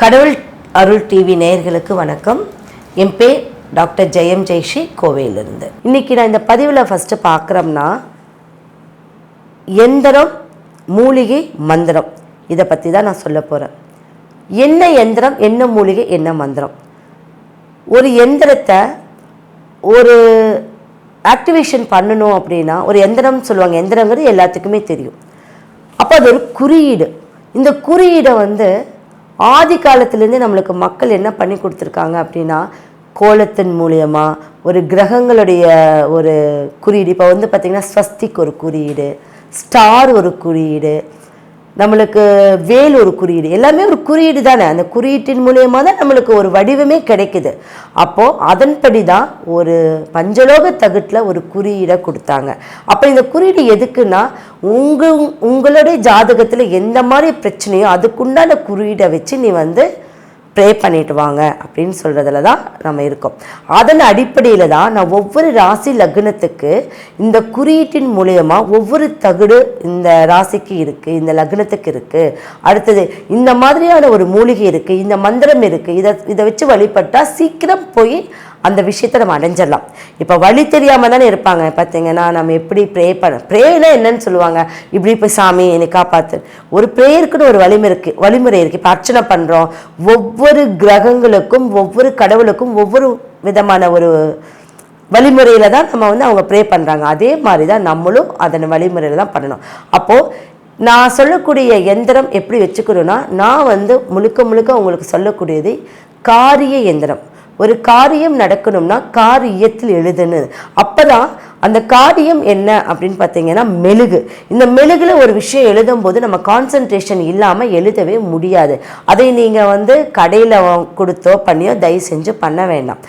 கடவுள் அருள் டிவி நேயர்களுக்கு வணக்கம். என் பேர் டாக்டர் ஜெயம் ஜெய்ஷி கோவையிலிருந்து. இன்னைக்கு நான் இந்த பதிவில் ஃபஸ்ட்டு பார்க்குறோம்னா எந்திரம் மூலிகை மந்திரம். இதை பற்றி தான் நான் சொல்ல போகிறேன் என்ன எந்திரம் என்ன மூலிகை என்ன மந்திரம்? ஒரு எந்திரத்தை ஒரு ஆக்டிவேஷன் பண்ணணும் அப்படின்னா ஒரு எந்திரம் சொல்லுவாங்க. எந்திரங்கிறது எல்லாத்துக்குமே தெரியும். அப்போ அது ஒரு குறியீடு. இந்த குறியீடை வந்து ஆதி காலத்துலேருந்து நம்மளுக்கு மக்கள் என்ன பண்ணி கொடுத்துருக்காங்க அப்படின்னா கோலத்தின் மூலியமாக ஒரு கிரகங்களுடைய ஒரு குறியீடு. இப்போ வந்து பார்த்திங்கன்னா ஸ்வஸ்திக் ஒரு குறியீடு ஸ்டார் ஒரு குறியீடு நம்மளுக்கு வேல் ஒரு குறியீடு. எல்லாமே ஒரு குறியீடு தானே. அந்த குறியீட்டின் மூலியமாக தான் நம்மளுக்கு ஒரு வடிவமே கிடைக்குது. அப்போது அதன்படி தான் ஒரு பஞ்சலோக தகுட்டில் ஒரு குறியீடை கொடுத்தாங்க. அப்போ இந்த குறியீடு எதுக்குன்னா உங்கள் உங்களுடைய ஜாதகத்தில் எந்த மாதிரி பிரச்சனையோ அதுக்குண்டான குறியீடை வச்சு நீ வந்து ப்ரே பண்ணிட்டு வாங்க அப்படின்னு சொல்கிறதுல தான் நம்ம இருக்கோம். அதன் அடிப்படையில் தான் நான் ஒவ்வொரு ராசி லக்னத்துக்கு இந்த குறியீட்டின் மூலயமா ஒவ்வொரு தகுடு இந்த ராசிக்கு இருக்குது இந்த லக்னத்துக்கு இருக்குது அடுத்தது இந்த மாதிரியான ஒரு மூலிகை இருக்குது இந்த மந்திரம் இருக்குது இதை இதை வச்சு வழிபட்டால் சீக்கிரம் போய் அந்த விஷயத்தை நம்ம அடைஞ்சிடலாம். இப்போ வழி தெரியாமல் தானே இருப்பாங்க. பார்த்தீங்கன்னா நம்ம எப்படி ப்ரே பண்ண ப்ரேனா என்னன்னு சொல்லுவாங்க. இப்படி இப்போ சாமி என்னை காப்பாற்று ஒரு ப்ரேயருக்குன்னு ஒரு வழிமுறை இருக்குது வழிமுறை இருக்குது இப்போ அர்ச்சனை பண்ணுறோம் ஒவ்வொரு கிரகங்களுக்கும் ஒவ்வொரு கடவுளுக்கும் ஒவ்வொரு விதமான ஒரு வழிமுறையில் தான் நம்ம வந்து அவங்க ப்ரே பண்ணுறாங்க அதே மாதிரி தான் நம்மளும் அதன் வழிமுறையில் தான் பண்ணணும். அப்போது நான் சொல்லக்கூடிய எந்திரம் எப்படி வச்சுக்கணும்னா நான் வந்து முழுக்க முழுக்க உங்களுக்கு சொல்லக்கூடியது காரிய எந்திரம். ஒரு காரியம் நடக்கணும்னா காரியத்தில் எழுதுன்னு. அப்பதான் அந்த காரியம் என்ன அப்படின்னு பார்த்தீங்கன்னா மெழுகு. இந்த மெழுகில் ஒரு விஷயம் எழுதும் போது நம்ம கான்சன்ட்ரேஷன் இல்லாமல் எழுதவே முடியாது. அதை நீங்கள் வந்து கடையில் கொடுத்தோ பண்ணியோ தயவு செஞ்சு பண்ண வேண்டாம்.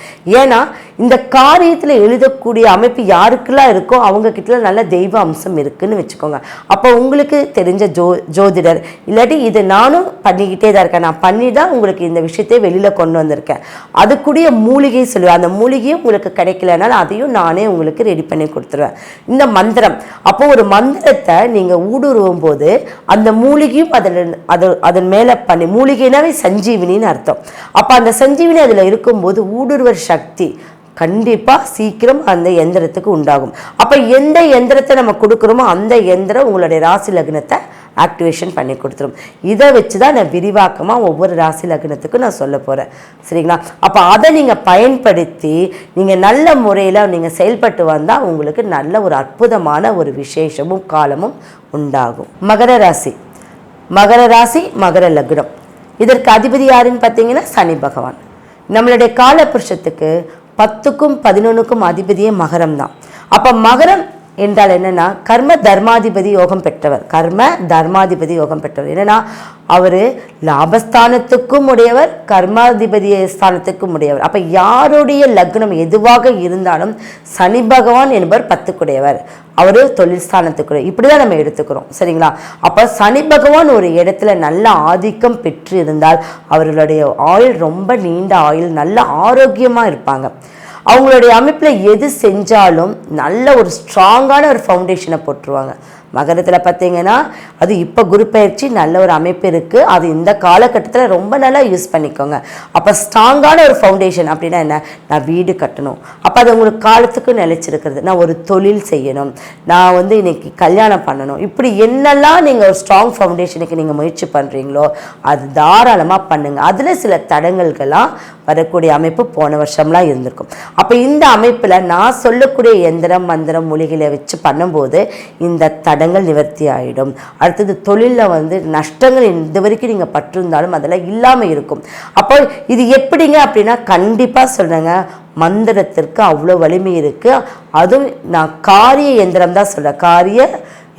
ஏன்னா இந்த காரியத்தில் எழுதக்கூடிய அமைப்பு யாருக்கெல்லாம் இருக்கோ அவங்கக்கிட்ட நல்ல தெய்வ அம்சம் இருக்குன்னு வச்சுக்கோங்க. அப்போ உங்களுக்கு தெரிஞ்ச ஜோ ஜோதிடர் இல்லாட்டி இது நானும் பண்ணிக்கிட்டே தான் இருக்கேன். நான் பண்ணி தான் உங்களுக்கு இந்த விஷயத்தை வெளியில் கொண்டு வந்திருக்கேன். அதுக்குடைய மூலிகை சொல்லுவேன். அந்த மூலிகையும் உங்களுக்கு கிடைக்கலனால அதையும் நானே உங்களுக்கு ரெடி பண்ணி கொடுத்துருவேன். இந்த மந்திரம். அப்போ ஒரு மந்திரத்தை நீங்கள் ஊடுருவும் போது அந்த மூலிகையும் அதில் அது அதன் மேலே பண்ணி மூலிகைனாவே சஞ்சீவினின்னு அர்த்தம். அப்போ அந்த சஞ்சீவினி அதில் இருக்கும்போது ஊடுருவர் சக்தி கண்டிப்பாக சீக்கிரம் அந்த எந்திரத்துக்கு உண்டாகும். அப்போ எந்த எந்திரத்தை நம்ம கொடுக்குறோமோ அந்த எந்திரம் உங்களுடைய ராசி லக்னத்தை ஆக்டிவேஷன் பண்ணி கொடுத்துரும். இதை வச்சு தான் நான் விரிவாக்கமாக ஒவ்வொரு ராசி லக்னத்துக்கும் நான் சொல்ல போகிறேன் சரிங்களா? அப்போ அதை நீங்கள் பயன்படுத்தி நீங்கள் நல்ல முறையில் நீங்கள் செயல்பட்டு வந்தால் உங்களுக்கு நல்ல ஒரு அற்புதமான ஒரு விசேஷமும் காலமும் உண்டாகும். மகர ராசி. மகர ராசி மகர லக்னம். இதற்கு அதிபதி யாருன்னு பார்த்தீங்கன்னா சனி பகவான். நம்மளுடைய காலபுருஷத்துக்கு பத்துக்கும் பதினொன்றுக்கும் அதிபதியே மகரம் தான் அப்போ மகரம் என்றால் என்னன்னா கர்ம தர்மாதிபதி யோகம் பெற்றவர். கர்ம தர்மாதிபதி யோகம் பெற்றவர். என்னன்னா அவர் லாபஸ்தானத்துக்கும் உடையவர் கர்மாதிபதி ஸ்தானத்துக்கும் உடையவர். அப்போ யாருடைய லக்னம் எதுவாக இருந்தாலும் சனி பகவான் என்பவர் பத்துக்குடையவர். அவர் தொழில் ஸ்தானத்துக்குடைய. இப்படி தான் நம்ம எடுத்துக்கிறோம். சரிங்களா? அப்போ சனி பகவான் ஒரு இடத்துல நல்ல ஆதிக்கம் பெற்று இருந்தால் அவர்களுடைய ஆயுள் ரொம்ப நீண்ட ஆயுள் நல்ல ஆரோக்கியமாக இருப்பாங்க. அவங்களுடைய அமைப்பில் எது செஞ்சாலும் நல்ல ஒரு ஸ்ட்ராங்கான ஒரு ஃபவுண்டேஷனை போட்டுருவாங்க. மகரத்தில் பார்த்தீங்கன்னா அது இப்போ குரு பயிற்சி நல்ல ஒரு அமைப்பு இருக்குது அது இந்த காலகட்டத்தில் ரொம்ப நல்லா யூஸ் பண்ணிக்கோங்க. அப்போ ஸ்ட்ராங்கான ஒரு ஃபவுண்டேஷன் அப்படின்னா என்ன? நான் வீடு கட்டணும். அப்போ அது உங்களுக்கு காலத்துக்கு நிலைச்சிருக்கிறது. நான் ஒரு தொழில் செய்யணும். நான் வந்து இன்னைக்கு கல்யாணம் பண்ணணும். இப்படி என்னெல்லாம் நீங்கள் ஒரு ஸ்ட்ராங் ஃபவுண்டேஷனுக்கு நீங்கள் முயற்சி பண்ணுறீங்களோ அது தாராளமாக பண்ணுங்கள் அதில் சில தடங்கல்கள்லாம் வரக்கூடிய அமைப்பு போன வருஷம்லாம் இருந்திருக்கும். அப்போ இந்த அமைப்பில் நான் சொல்லக்கூடிய எந்திரம் மந்திரம் மூலிகைகளை வச்சு பண்ணும்போது இந்த தடங்கள் நிவர்த்தி ஆகிடும் அடுத்தது தொழிலில் வந்து நஷ்டங்கள் இது வரைக்கும் நீங்கள் பட்டிருந்தாலும் அதெல்லாம் இல்லாமல் இருக்கும். அப்போ இது எப்படிங்க அப்படின்னா கண்டிப்பாக சொல்கிறேங்க மந்திரத்திற்கு அவ்வளோ வலிமை இருக்குது அதுவும் நான் காரிய எந்திரம் தான் சொல்கிறேன் காரிய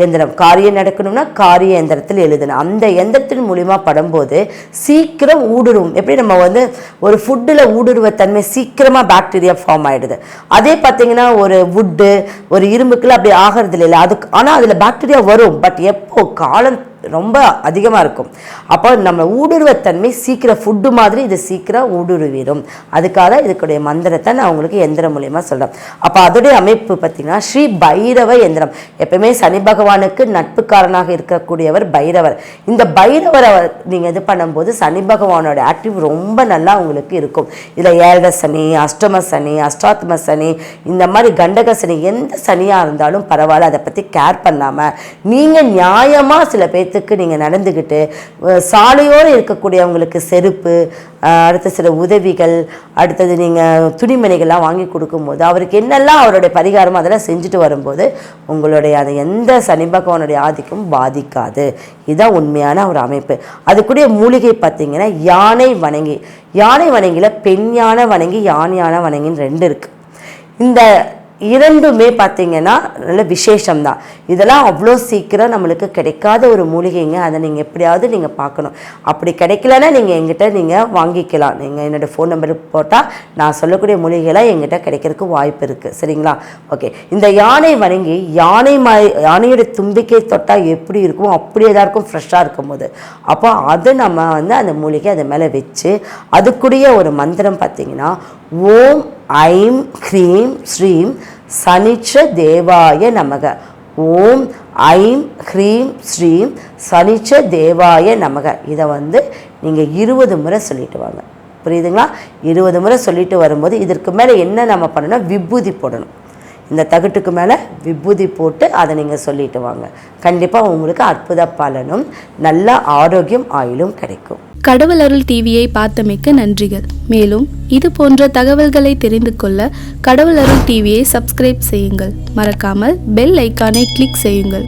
எந்திரம் காரியம் நடக்கணும்னா காரிய எந்திரத்தில் எழுதணும். அந்த எந்திரத்தின் மூலிமா படும்போது சீக்கிரம் ஊடுருவும். எப்படி நம்ம வந்து ஒரு ஃபுட்டில் ஊடுருவ தன்மை சீக்கிரமாக பாக்டீரியா ஃபார்ம் ஆகிடுது அதே பார்த்தீங்கன்னா ஒரு வுட்டு ஒரு இரும்புக்குள்ள அப்படி ஆகிறது இல்லை. அதுக்கு ஆனால் அதில் பாக்டீரியா வரும். பட் எப்போ காலம் ரொம்ப அதிகமாக இருக்கும். அப்போ நம்ம ஊடுருவத்தன்மை சீக்கிரம் ஃபுட்டு மாதிரி இது சீக்கிரம் ஊடுருவிடும். அதுக்காக இதுக்குடைய மந்திரத்தை நான் உங்களுக்கு எந்திரம் மூலியமாக சொல்கிறேன் அப்போ அதோடைய அமைப்பு பார்த்தீங்கன்னா ஸ்ரீ பைரவ எந்திரம். எப்பயுமே சனி பகவானுக்கு நட்புக்காரனாக இருக்கக்கூடியவர் பைரவர். இந்த பைரவரை நீங்கள் இது பண்ணும்போது சனி பகவானோட ஆக்டிவ் ரொம்ப நல்லா உங்களுக்கு இருக்கும். இதில் ஏழரை சனி அஷ்டம சனி அஷ்டாத்ம சனி இந்த மாதிரி கண்டக சனி எந்த சனியாக இருந்தாலும் பரவாயில்ல அதை பற்றி கேர் பண்ணாமல் நீங்கள் நியாயமாக சில பேர் பேர்த்துக்கு நீங்கள் நடந்துக்கிட்டு சாலையோடு இருக்கக்கூடியவங்களுக்கு செருப்பு அடுத்த சில உதவிகள் அடுத்தது நீங்கள் துணிமணிகள்லாம் வாங்கி கொடுக்கும்போது அவருக்கு என்னெல்லாம் அவருடைய பரிகாரமோ அதெல்லாம் செஞ்சுட்டு வரும்போது உங்களுடைய அது எந்த சனி பகவானுடைய ஆதிக்கம் பாதிக்காது. இதுதான் உண்மையான ஒரு அமைப்பு. அதுக்குடைய மூலிகை பார்த்தீங்கன்னா யானை வணங்கி யானை வணங்கியில் பெண் யானை வணங்கி யானை யானை வணங்கின்னு ரெண்டு இருக்குது இந்த இரண்டுமே பார்த்தீங்கன்னா நல்ல விசேஷம்தான். இதெல்லாம் அவ்வளோ சீக்கிரம் நம்மளுக்கு கிடைக்காத ஒரு மூலிகைங்க. அதை நீங்கள் எப்படியாவது நீங்கள் பார்க்கணும். அப்படி கிடைக்கலன்னா நீங்கள் எங்கிட்ட நீங்கள் வாங்கிக்கலாம். நீங்கள் என்னோடய ஃபோன் நம்பர் போட்டால் நான் சொல்லக்கூடிய மூலிகைலாம் எங்கிட்ட கிடைக்கிறதுக்கு வாய்ப்பு இருக்குது சரிங்களா? ஓகே இந்த யானை வணங்கி யானை மா யானையோட தும்பிக்கை தொட்டால் எப்படி இருக்குமோ அப்படியே தான் இருக்கும் ஃப்ரெஷ்ஷாக இருக்கும் போது அப்போ அது நம்ம வந்து அந்த மூலிகை அது மேலே வச்சு அதுக்குரிய ஒரு மந்திரம் பார்த்தீங்கன்னா ஓம் ஐம் க்ரீம் ஸ்ரீம் சனிச்ச தேவாய நமக. ஓம் ஐம் ஹ்ரீம் ஸ்ரீம் சனிச்ச தேவாய நமக. இதை வந்து நீங்கள் இருபது முறை சொல்லிட்டு வாங்க. புரியுதுங்களா? இருபது முறை சொல்லிட்டு வரும்போது இதற்கு மேலே என்ன நம்ம பண்ணணும்? விபூதி போடணும். இந்த தகட்டுக்கு மேலே விபூதி போட்டு அதை நீங்கள் சொல்லிட்டு வாங்க. கண்டிப்பாக உங்களுக்கு அற்புத பலனும் நல்ல ஆரோக்கியம் ஆயிலும் கிடைக்கும். கடவுள் அருள் டிவியை பார்த்தமைக்க நன்றிகள். மேலும் இது போன்ற தகவல்களை தெரிந்து கொள்ள கடவுள் அருள் டிவியை சப்ஸ்கிரைப் செய்யுங்கள். மறக்காமல் பெல் ஐக்கானை கிளிக் செய்யுங்கள்.